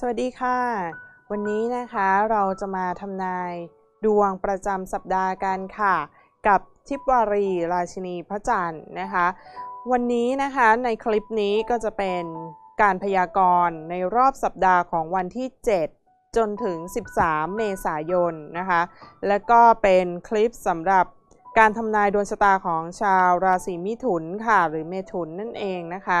สวัสดีค่ะ วันนี้นะคะเราจะมาทำนายดวงประจำสัปดาห์กันค่ะ กับทิพวารีราชินีพระจันทร์นะคะ วันนี้นะคะในคลิปนี้ก็จะเป็นการพยากรณ์ในรอบสัปดาห์ของวันที่ 7 จนถึง 13 เมษายนนะคะ และก็เป็นคลิปสำหรับการทำนายดวงชะตาของชาวราศีมิถุนค่ะ หรือเมถุนนั่นเองนะคะ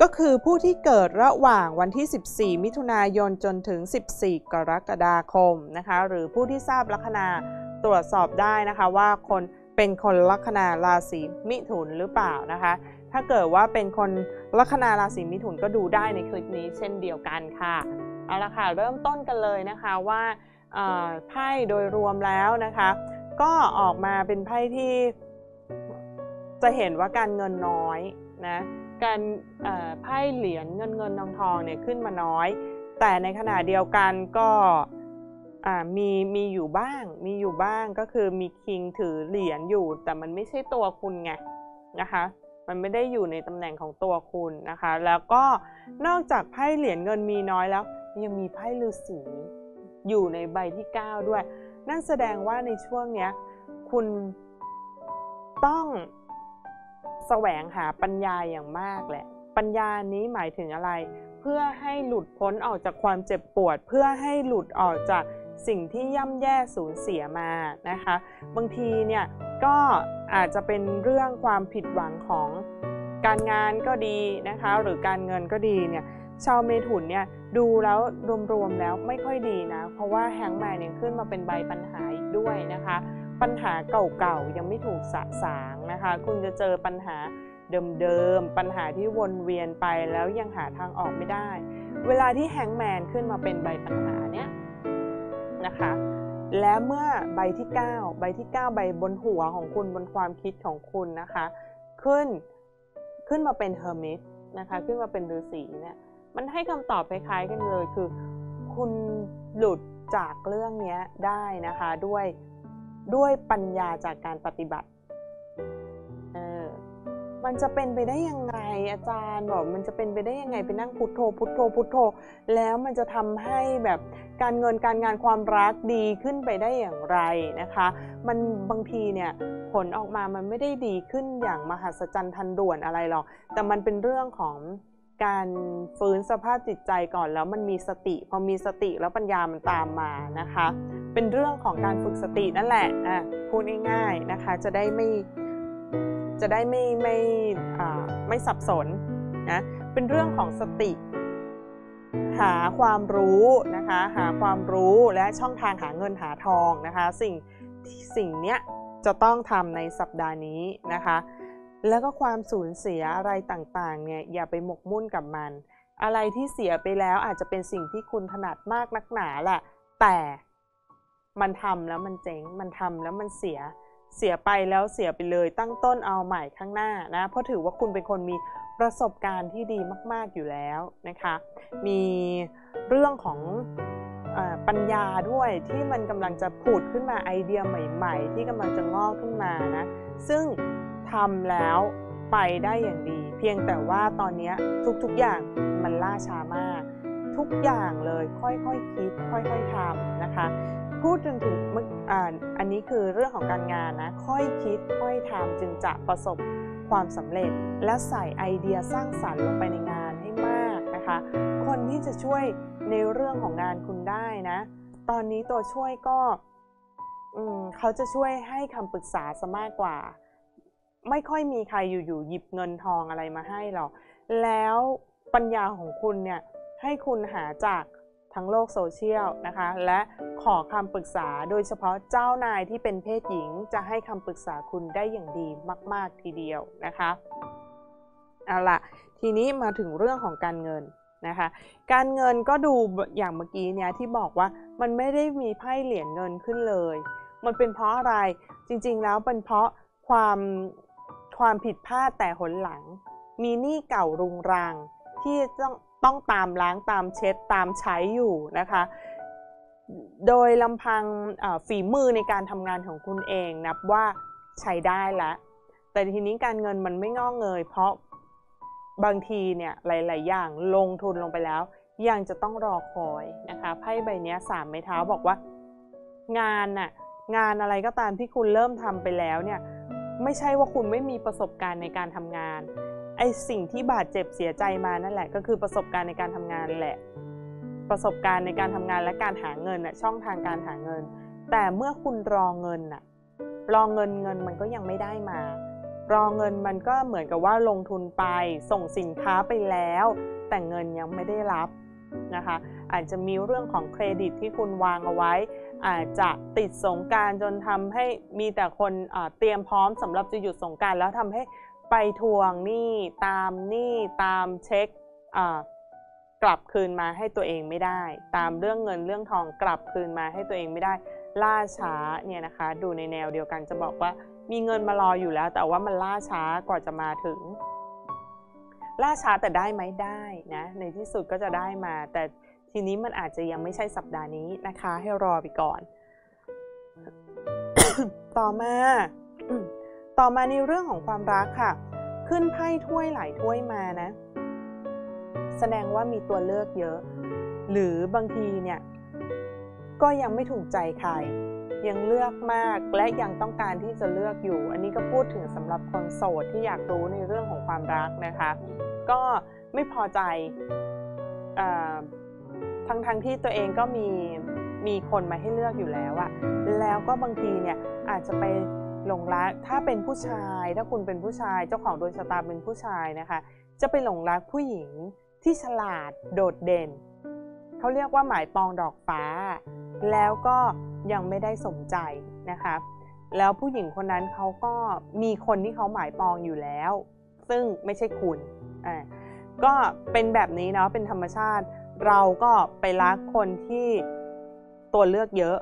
ก็คือผู้ที่เกิดระหว่างวันที่ 14 มิถุนายนจนถึง 14 กรกฎาคมนะคะหรือผู้ที่ทราบลัคนาตรวจสอบได้นะคะว่าคนเป็นคนลัคนาราศีมิถุนหรือเปล่านะคะ ถ้าเกิดว่าเป็นคนลัคนาราศีมิถุนก็ดูได้ในคลิปนี้เช่นเดียวกันค่ะเอาละค่ะเริ่มต้นกันเลยนะคะว่าไพ่โดยรวมแล้วนะคะ ก็ออกมาเป็นไพ่ที่จะเห็นว่าการเงินน้อยนะ การไพ่เหรียญเงินเงินทองทองเนี่ยขึ้นมาน้อย แต่ในขณะเดียวกันก็มีมีอยู่บ้าง มีอยู่บ้างก็คือมีคิงถือเหรียญอยู่ แต่มันไม่ใช่ตัวคุณไงนะคะ มันไม่ได้อยู่ในตำแหน่งของตัวคุณนะคะ แล้วก็นอกจากไพ่เหรียญเงินมีน้อยแล้ว ยังมีไพ่ฤาษีอยู่ในใบที่ 9 ด้วย นั่นแสดงว่าในช่วงเนี้ยคุณต้อง แสวงหาปัญญาอย่างมากแหละ ปัญญานี้หมายถึงอะไร เพื่อให้หลุดพ้นออกจากความเจ็บปวด เพื่อให้หลุดออกจากสิ่งที่ย่ำแย่สูญเสียมานะคะ บางทีเนี่ยก็อาจจะเป็นเรื่องความผิดหวังของการงานก็ดีนะคะ หรือการเงินก็ดีเนี่ยชาวเมถุนเนี่ยดูแล้วรวมๆแล้วไม่ค่อยดีนะ เพราะว่าแฮงแมนเนี่ยขึ้นมาเป็นใบปัญหาอีกด้วยนะคะ ปัญหาเก่าๆยังไม่ถูกสะสางนะคะ คุณจะเจอปัญหาเดิมๆปัญหาที่วนเวียนไปแล้วยังหาทางออกไม่ได้ เวลาที่แฮงแมนขึ้นมาเป็นใบปัญหาเนี่ยนะคะและเมื่อใบที่ 9 ใบที่ 9 ใบบนหัวของคุณบนความคิดของคุณนะคะ ขึ้นขึ้นมาเป็นเฮอร์มิตนะคะขึ้นมาเป็นฤาษีเนี่ยมันให้คำตอบคล้ายๆกันเลยคือ คุณหลุดจากเรื่องนี้ได้นะคะด้วย ด้วยปัญญาจากการปฏิบัติเออมันจะเป็นไปได้ยังไงอาจารย์บอกมันจะเป็นไปได้ยังไงไปนั่งพุทโธ พุทโธ พุทโธ แล้วมันจะทำให้แบบการเงินการงานความรักดีขึ้นไปได้อย่างไรนะคะ มันบางทีเนี่ยผลออกมามันไม่ได้ดีขึ้นอย่างมหัศจรรย์ทันด่วนอะไรหรอก แต่มันเป็นเรื่องของ การฟื้นสภาพจิตใจก่อนแล้วมันมีสติ พอมีสติแล้วปัญญามันตามมานะคะ เป็นเรื่องของการฝึกสตินั่นแหละอะพูดง่ายๆนะคะจะได้ไม่จะได้ไม่ไม่ไม่สับสนนะเป็นเรื่องของสติ หาความรู้นะคะหาความรู้และช่องทางหาเงินหาทองนะคะ สิ่งสิ่งเนี้ยจะต้องทำในสัปดาห์นี้นะคะ แล้วก็ความสูญเสียอะไรต่างๆ เนี่ยอย่าไปหมกมุ่นกับมัน อะไรที่เสียไปแล้วอาจจะเป็นสิ่งที่คุณถนัดมากนักหนาแหละ แต่มันทำแล้วมันเจ๊ง มันทำแล้วมันเสีย เสียไปแล้วเสียไปเลย ตั้งต้นเอาใหม่ข้างหน้านะ เพราะถือว่าคุณเป็นคนมีประสบการณ์ที่ดีมาก ๆอยู่แล้วนะคะ มีเรื่องของปัญญาด้วยที่มันกำลังจะผุดขึ้นมาไอเดียใหม่ ๆ ที่กำลังจะงอกขึ้นมานะ ซึ่ง ทำแล้วไปได้อย่างดี เพียงแต่ว่าตอนนี้ทุกๆอย่างมันล่าช้ามาก ทุกอย่างเลยค่อยๆคคิด ค่อยๆทำนะคะ พูดจนถึงเมื่ออันนี้คือเรื่องของการงานนะ ค่อยคิดค่อยทำจึงจะประสบความสำเร็จ และใส่ไอเดียสร้างสรรค์ลงไปในงานให้มากนะคะ คนที่จะช่วยในเรื่องของงานคุณได้นะ ตอนนี้ตัวช่วยก็เขาจะช่วยให้คำปรึกษาซะมากกว่า ไม่ค่อยมีใครอยู่ๆหยิบเงินทองอะไรมาให้หรอก แล้วปัญญาของคุณเนี่ยให้คุณหาจากทั้งโลกโซเชียลนะคะ และขอคำปรึกษาโดยเฉพาะเจ้านายที่เป็นเพศหญิงจะให้คำปรึกษาคุณได้อย่างดีมาก ๆ ทีเดียวนะคะเอาล่ะทีนี้มาถึงเรื่องของการเงินนะคะ การเงินก็ดูอย่างเมื่อกี้เนี่ยที่บอกว่ามันไม่ได้มีไพ่เหรียญเงินขึ้นเลย มันเป็นเพราะอะไรจริงๆแล้วเป็นเพราะความ ความผิดพลาดแต่หนหลัง มีหนี้เก่ารุงรัง ที่ต้องต้องตามล้างตามเช็ดตามใช้อยู่นะคะ โดยลำพังฝีมือในการทำงานของคุณเองนับว่าใช้ได้แล้วแต่ทีนี้การเงินมันไม่งอกเงย เพราะบางทีเนี่ยหลาย ๆ อย่างลงทุนลงไปแล้ว ยังจะต้องรอคอยนะคะไพ่ใบนี้สามไม้เท้าบอกว่า งานน่ะงานอะไรก็ตามที่คุณเริ่มทำไปแล้วเนี่ย ไม่ใช่ว่าคุณไม่มีประสบการณ์ในการทำงาน ไอสิ่งที่บาดเจ็บเสียใจมานั่นแหละก็คือประสบการณ์ในการทำงานแหละ ประสบการณ์ในการทำงานและการหาเงินน่ะช่องทางการหาเงิน แต่เมื่อคุณรอเงินน่ะรอเงินเงินมันก็ยังไม่ได้มา รอเงินมันก็เหมือนกับว่าลงทุนไปส่งสินค้าไปแล้ว แต่เงินยังไม่ได้รับ นะคะ อาจจะมีเรื่องของเครดิตที่คุณวางเอาไว้ อาจจะติดสงการจนทำให้มีแต่คนเตรียมพร้อมสำหรับจะหยุดสงการแล้วทำให้ไปทวงหนี้ตามหนี้ตามเช็คกลับคืนมาให้ตัวเองไม่ได้ ตามเรื่องเงินเรื่องทองกลับคืนมาให้ตัวเองไม่ได้ ล่าช้าเนี่ยนะคะ ดูในแนวเดียวกันจะบอกว่ามีเงินมารออยู่แล้ว แต่ว่ามันล่าช้ากว่าจะมาถึง ล่าช้าแต่ได้ไหมได้นะในที่สุดก็จะได้มา แต่ทีนี้มันอาจจะยังไม่ใช่สัปดาห์นี้นะคะ ให้รอไปก่อน ต่อมาต่อมาในเรื่องของความรักค่ะ ขึ้นไพ่ถ้วยหลายถ้วยมานะ แสดงว่ามีตัวเลือกเยอะ หรือบางทีเนี่ย ก็ยังไม่ถูกใจใครยังเลือกมากและยังต้องการที่จะเลือกอยู่ อันนี้ก็พูดถึงสำหรับคนโสดที่อยากรู้ในเรื่องของความรักนะคะ ก็ไม่พอใจทั้งทั้งที่ตัวเองก็มีมีคนมาให้เลือกอยู่แล้วอะแล้วก็บางทีเนี่ยอาจจะไปหลงรักถ้าเป็นผู้ชาย ถ้าคุณเป็นผู้ชายเจ้าของดวงชะตาเป็นผู้ชายนะคะ จะไปหลงรักผู้หญิงที่ฉลาดโดดเด่นเขาเรียกว่าหมายปองดอกฟ้า แล้วก็ยังไม่ได้สมใจนะคะแล้วผู้หญิงคนนั้นเขาก็มีคนที่เขาหมายปองอยู่แล้ว ซึ่งไม่ใช่คุณ อ่าก็เป็นแบบนี้เนาะเป็นธรรมชาติ เราก็ไปรักคนที่ตัวเลือกเยอะ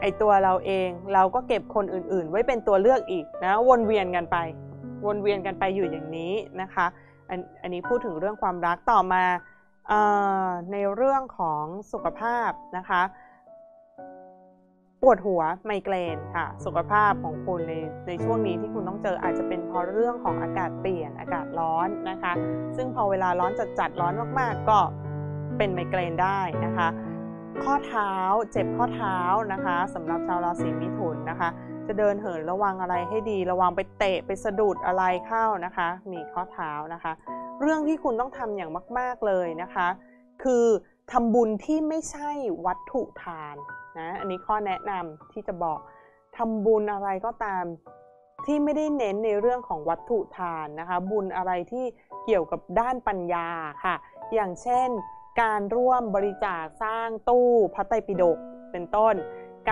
ไอตัวเราเองเราก็เก็บคนอื่น ๆ ไว้เป็นตัวเลือกอีกนะวนเวียนกันไป วนเวียนกันไปอยู่อย่างนี้นะคะอันอันนี้พูดถึงเรื่องความรักต่อมาในเรื่องของสุขภาพนะคะ ปวดหัวไมเกรนค่ะ สุขภาพของคุณในในช่วงนี้ที่คุณต้องเจออาจจะเป็นเพราะเรื่องของอากาศเปลี่ยนอากาศร้อนนะคะ ซึ่งพอเวลาร้อนจัดจัดร้อนมากๆ ก็เป็นไมเกรนได้นะคะ ข้อเท้าเจ็บข้อเท้านะคะสำหรับชาวราศีมิถุนนะคะ จะเดินเหินระวังอะไรให้ดีระวังไปเตะไปสะดุดอะไรเข้านะคะ มีข้อเท้านะคะ เรื่องที่คุณต้องทำอย่างมาก ๆเลยนะคะ คือทำบุญที่ไม่ใช่วัตถุทาน นะอันนี้ข้อแนะนำที่จะบอกทำบุญอะไรก็ตามที่ไม่ได้เน้นในเรื่องของวัตถุทานนะคะ บุญอะไรที่เกี่ยวกับด้านปัญญาค่ะ อย่างเช่น การร่วมบริจาคสร้างตู้พระไตรปิฎกเป็นต้น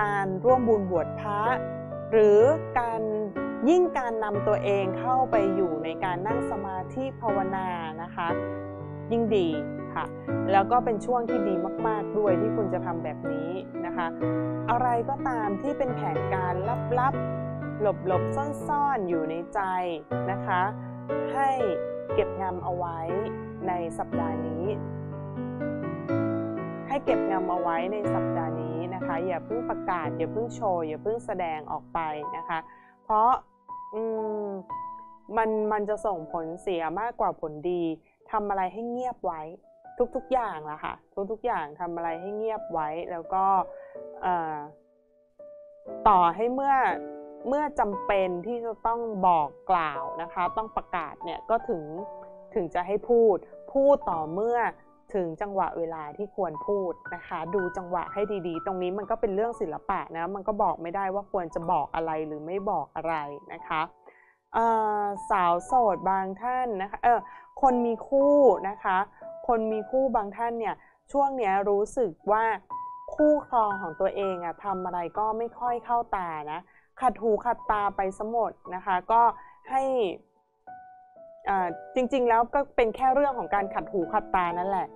การร่วมบุญบวชพระหรือการยิ่งการนำตัวเองเข้าไปอยู่ในการนั่งสมาธิภาวนานะคะ ยิ่งดี ค่ะ แล้วก็เป็นช่วงที่ดีมาก ๆ ด้วยที่คุณจะทำแบบนี้นะคะ อะไรก็ตามที่เป็นแผนการลับๆ หลบๆ ซ่อนๆ อยู่ในใจนะคะ ให้เก็บงำเอาไว้ในสัปดาห์นี้ ให้เก็บงำเอาไว้ในสัปดาห์นี้นะคะ อย่าเพิ่งประกาศ อย่าเพิ่งโชว์ อย่าเพิ่งแสดงออกไปนะคะ เพราะมันมันจะส่งผลเสียมากกว่าผลดีทำอะไรให้เงียบไว้ ทุกๆอย่างละค่ะ ทุกๆอย่างทำอะไรให้เงียบไว้แล้วก็ต่อให้เมื่อเมื่อจำเป็นที่จะต้องบอกกล่าวนะคะ ต้องประกาศเนี่ยก็ถึงถึงจะให้พูด พูดต่อเมื่อถึงจังหวะเวลาที่ควรพูดนะคะ ดูจังหวะให้ดีๆ ตรงนี้มันก็เป็นเรื่องศิลปะนะมันก็บอกไม่ได้ว่าควรจะบอกอะไรหรือไม่บอกอะไรนะคะสาวโสดบางท่านนะคะเออ คนมีคู่นะคะ คนมีคู่บางท่านเนี่ยช่วงเนี้ยรู้สึกว่าคู่ครองของตัวเองอะทำอะไรก็ไม่ค่อยเข้าตานะขัดหูขัดตาไปสมดนะคะ ก็ให้จริงๆแล้วก็เป็นแค่เรื่องของการขัดหูขัดตานั่นแหละ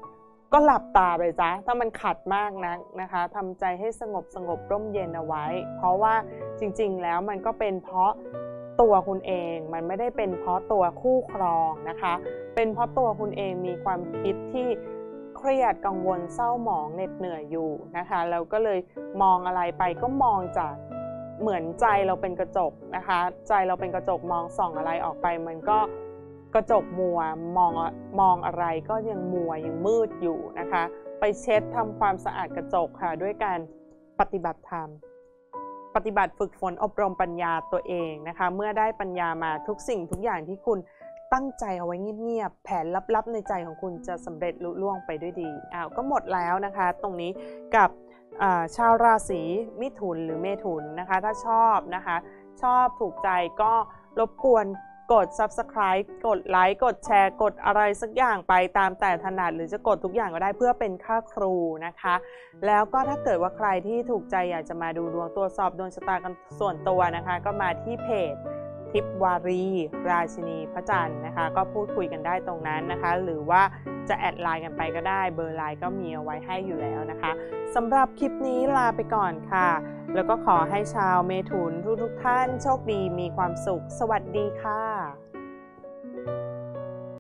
ก็หลับตาไปจ้ะถ้ามันขัดมากนักนะคะทำใจให้สงบสงบร่มเย็นเอาไว้ เพราะว่าจริงๆแล้วมันก็เป็นเพราะตัวคุณเองมันไม่ได้เป็นเพราะตัวคู่ครองนะคะ เป็นเพราะตัวคุณเองมีความคิดที่เครียดกังวลเศร้าหมองเหน็ดเหนื่อยอยู่นะคะแล้วก็เลยมองอะไรไปก็มองจากเหมือนใจเราเป็นกระจกนะคะ ใจเราเป็นกระจกมองส่องอะไรออกไป มันก็กระจกมัวมองมองอะไรก็ยังมัวยังมืดอยู่นะคะ ไปเช็ดทำความสะอาดกระจกค่ะ ด้วยการปฏิบัติธรรม ปฏิบัติฝึกฝนอบรมปัญญาตัวเองนะคะ เมื่อได้ปัญญามาทุกสิ่งทุกอย่างที่คุณ ตั้งใจเอาไว้เงียบๆ แผนลับๆ ในใจของคุณจะสำเร็จลุล่วงไปด้วยดีอ้าวก็หมดแล้วนะคะ ตรงนี้กับชาวราศีมิถุนหรือเมถุนนะคะ ถ้าชอบนะคะ ชอบถูกใจก็รบกวนกด subscribe กดไลค์กดแชร์ กดอะไรสักอย่างไปตามแต่ถนัด หรือจะกดทุกอย่างก็ได้เพื่อเป็นค่าครูนะคะ แล้วก็ถ้าเกิดว่าใครที่ถูกใจอยากจะมาดูดวงตรวจสอบดวงชะตากันส่วนตัวนะคะ ก็มาที่เพจ ทิพวารี ราชินีพระจันทร์นะคะ ก็พูดคุยกันได้ตรงนั้นนะคะ หรือว่าจะแอดไลน์กันไปก็ได้เบอร์ไลน์ก็มีเอาไว้ให้อยู่แล้วนะคะสำหรับคลิปนี้ลาไปก่อนค่ะ แล้วก็ขอให้ชาวเมถุนทุกๆท่านโชคดีมีความสุข สวัสดีค่ะ